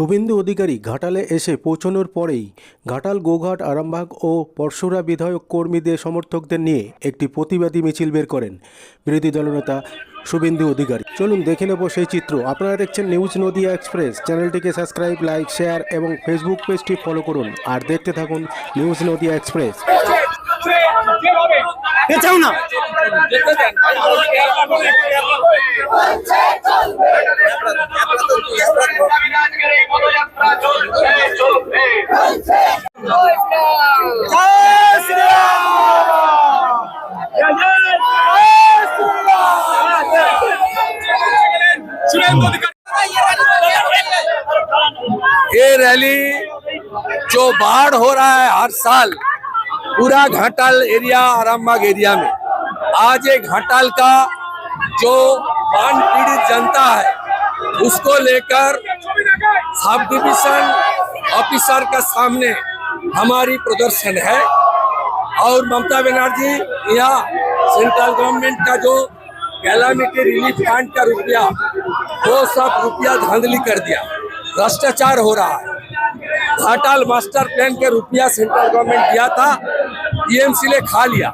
শুভেন্দু অধিকারী ঘাটালে এসে পৌঁছানোর পরেই ঘাটাল, গোঘাট, আরামবাগ ও পরশুরা বিধায়ক কর্মীদের সমর্থকদের নিয়ে একটি প্রতিবাদী মিছিল বের করেন বিরোধী দলনেতা শুভেন্দু অধিকারী। চলুন দেখে নেব সেই চিত্র। আপনারা দেখছেন নিউজ নদিয়া এক্সপ্রেস। চ্যানেলটিকে সাবস্ক্রাইব, লাইক, শেয়ার এবং ফেসবুক পেজটি ফলো করুন। আর দেখতে থাকুন নিউজ নদিয়া এক্সপ্রেস। পেছাও না জয় ये रैली जो बाढ़ हो रहा है हर साल पूरा घाटाल एरिया आरामबाग एरिया में। आज ये घाटाल का जो बाढ़ पीड़ित जनता है, उसको लेकर सब डिविजन ऑफिसर का सामने हमारी प्रदर्शन है। और ममता बनर्जी, यहाँ सेंट्रल गवर्नमेंट का जो कैलामिटी रिलीफ फंड का रुपया, वो सब रुपया धांधली कर दिया। भ्रष्टाचार हो रहा है। घाटाल मास्टर प्लान के रुपया सेंट्रल गवर्नमेंट दिया था। टीएमसी ने खा लिया।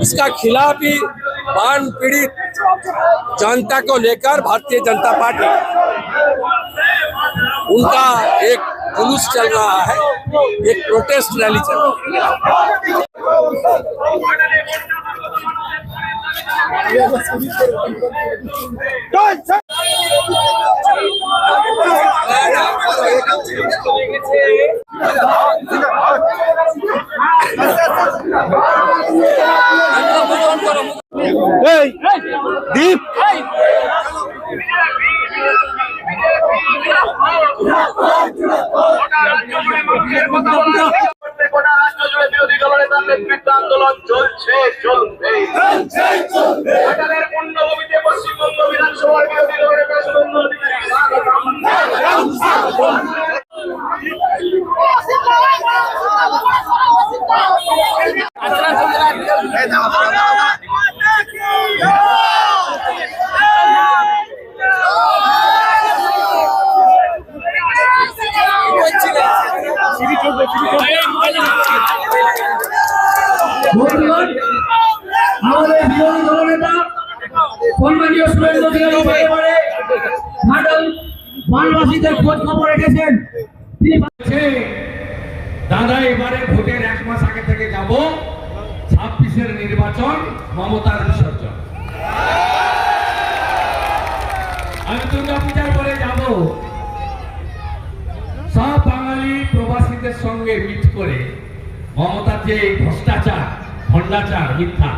उसका खिलाफ ही बाढ़ पीड़ित जनता को लेकर भारतीय जनता पार्टी। उनका एक जुलूस चल रहा है, एक प्रोटेस्ट रैली चल रही है। আন্দোলন চলছে চলবে ঘাটালের পূর্ণভূমিতে পশ্চিমবঙ্গ বিধানসভার বিরোধী দলনেতা শুভেন্দু অধিকারী বন্ধুগণ, আমাদের বিরোধী দলনেতা সুরেন্দ্র বানবাসীদের খোঁজ খবর রেখেছেন। দাদা, এবারে ভোটের এক মাস আগে থেকে যাব। ছাব্বিশের নির্বাচন মমতার বিসর্জন। আমি দুর্গা পরে যাব। সব বাঙালি প্রবাসীদের সঙ্গে মিট করে মমতার যে ভ্রষ্টাচার, ভণ্ডাচার, মিথ্যা,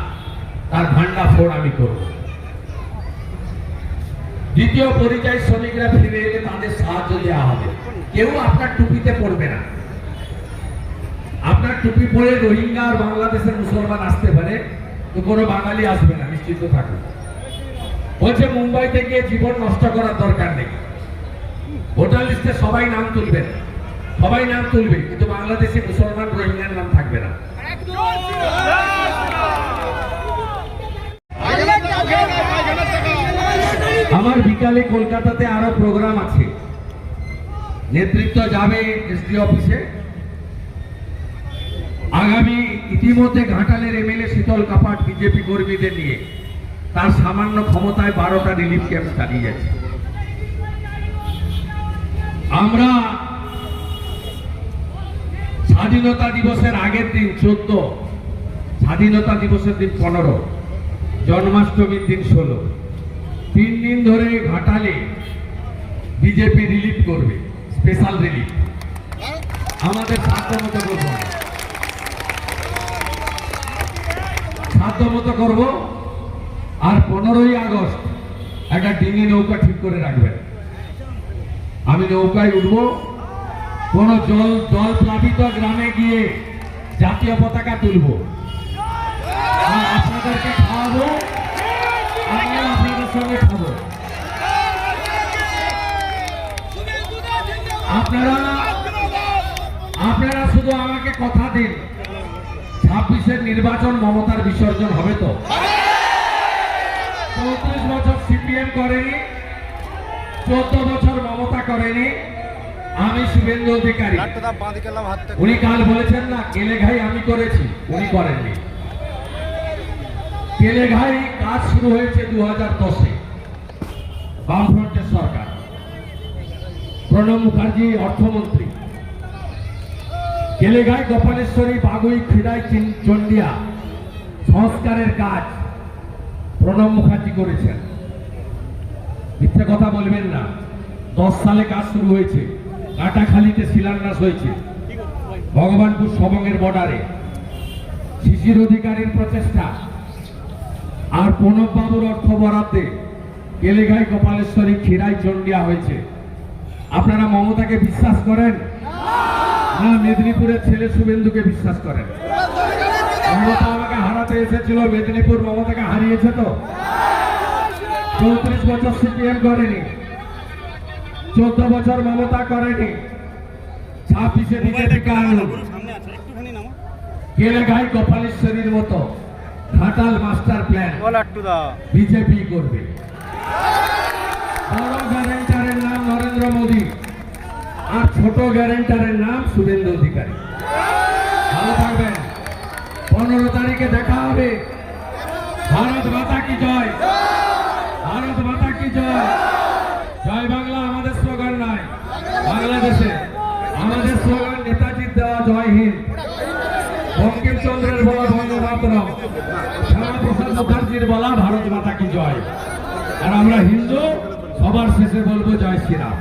তার ভান্ডা ফোড় আমি করব। দ্বিতীয় পরিযায়ী শ্রমিকরা ফিরে এলে তাদের সাহায্য দেওয়া হবে। কেউ আপনার টুপিতে পড়বে না। আপনার টুপি পরে রোহিঙ্গা আর বাংলাদেশের মুসলমান আসতে পারে, তো কোনো বাঙালি আসবে না, নিশ্চিত থাকুন। বলছে মুম্বাই থেকে জীবন নষ্ট করার দরকার নেই। ভোটার লিস্টে সবাই নাম তুলবেন। সবাই নাম তুলবে, কিন্তু বাংলাদেশে মুসলমান রোহিঙ্গার নাম থাকবে না। আমার বিকালে কলকাতাতে আরও প্রোগ্রাম আছে। নেতৃত্ব যাবে এসডি অফিসে আগামী ইতিমধ্যে ঘাটালের এমএলএ শীতল কাপাট বিজেপি কর্মীদের নিয়ে। তার সামান্য ক্ষমতায় বারোটা রিলিফ ক্যাম্প চালিয়ে যাচ্ছে। আমরা স্বাধীনতা দিবসের আগের দিন চোদ্দ, স্বাধীনতা দিবসের দিন পনেরো, জন্মাষ্টমীর দিন ষোলো। তিন দিন ধরে ঘাটালে বিজেপি রিলিফ করবে স্পেশাল রিলিফ আমাদের সাধ্য মতো করব সাধ্য মতো করব। আর পনেরোই আগস্ট একটা ডিঙি নৌকা ঠিক করে রাখবেন। আমি নৌকায় উঠব। কোন জল জল প্লাবিত গ্রামে গিয়ে জাতীয় পতাকা তুলব। আপনাদেরকে খাওয়াবো। আমিও সঙ্গে খাব আপনারা আপনারা শুধু আমাকে কথা দিন। ছাব্বিশের নির্বাচন মমতার বিসর্জন হবে তো? চৌত্রিশ বছর সিপিএম করেনি চোদ্দ বছর মমতা করেনি। আমি শুভেন্দু অধিকারী। উনি কাল বলেছেন না কেলে ঘাই আমি করেছি। উনি করেননি। কেলে ঘাই কাজ শুরু হয়েছে দু হাজার দশে। বামফ্রন্টের সরকার। প্রণব মুখার্জি, অর্থমন্ত্রী। কেলেঘাই গোপালেশ্বরী, বাগুই খিদাই চিন- চন্ডিয়া সংস্কারের কাজ প্রণব মুখার্জি করেছেন। মিথ্যে কথা বলবেন না। দশ সালে কাজ শুরু হয়েছে। কাটাখালিতে শিলান্যাস হয়েছে। ভগবানপুর সবঙ্গের বর্ডারে। শিশির অধিকারীর প্রচেষ্টা। আর প্রণব বাবুর অর্থ বরাদ্দে কেলেঘাই গোপালেশ্বরী খিরাই চন্ডিয়া হয়েছে। আপনারা মমতাকে বিশ্বাস করেন? না, মেদিনীপুরের ছেলে শুভেন্দুকে বিশ্বাস করেন? মমতা আমাকে হারাতে এসেছিল, মেদিনীপুর মমতাকে হারিয়েছে তো? চৌত্রিশ বছর সিপিএম করেনি। চোদ্দ বছর মমতা করেনি। ছাব্বিশে বিজেপিকে আনলো কেলেঘাই গোপালেশ্বরীর মতো। Ghatal master plan. বিজেপি করবে। বড় গ্যারেন্টারের নাম নরেন্দ্র মোদী আর ছোট গ্যারেন্টারের নাম সুরেন্দ্র অধিকারী। ভালো থাকবেন। পনেরো তারিখে দেখা হবে। ভারত মাতা কি জয় ভারত মাতা কি জয় জয় বাংলা আমাদের স্লোগান নয় বাংলাদেশে আমাদের স্লোগান নেতাজির দেওয়া জয় হিন্দ বঙ্কিমচন্দ্রের বলা বন্দে মাতরম শ্যামাপ্রসাদ মুখার্জির বলা ভারত মাতা কি জয়? আর আমরা হিন্দু সবার শেষে বলব জয় শ্রীরাম।